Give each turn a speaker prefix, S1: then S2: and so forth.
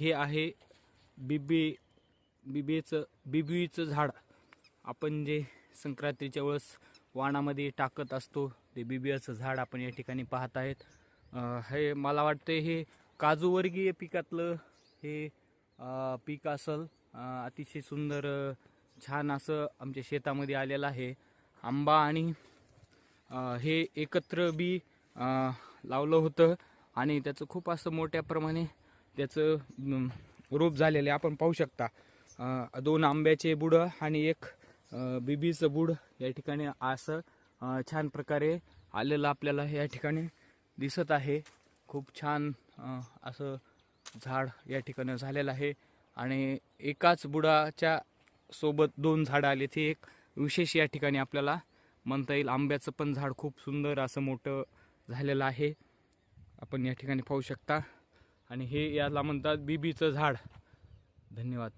S1: हे आहे बिबी बिबीचं बिबीचं झाड. आपण जे संक्रांतीच्या वेळेस वाणामध्ये टाकत असतो ते बिबियाचं झाड आपण या ठिकाणी पाहत आहेत. हे मला वाटतं हे काजूवर्गीय पिकातलं हे पीक असल. अतिशय सुंदर छान असं आमच्या शेतामध्ये आलेलं आहे. आंबा आणि हे एकत्र बी लावलं होतं आणि त्याचं खूप असं मोठ्या प्रमाणे त्याचं रोप झालेलं आपण पाहू शकता. दोन आंब्याचे बुडं आणि एक बीबीचं बिबीचं बुड या ठिकाणी असं छान प्रकारे आलेलं आपल्याला या ठिकाणी दिसत आहे. खूप छान असं झाड या ठिकाणी झालेलं आहे. आणि एकाच बुडाच्या सोबत दोन झाडं आले. ते एक विशेष या ठिकाणी आपल्याला म्हणता येईल. आंब्याचं पण झाड खूप सुंदर असं मोठं झालेलं आहे. आपण या ठिकाणी पाहू शकता. आणि हे याला म्हणतात बीबीचं झाड. धन्यवाद.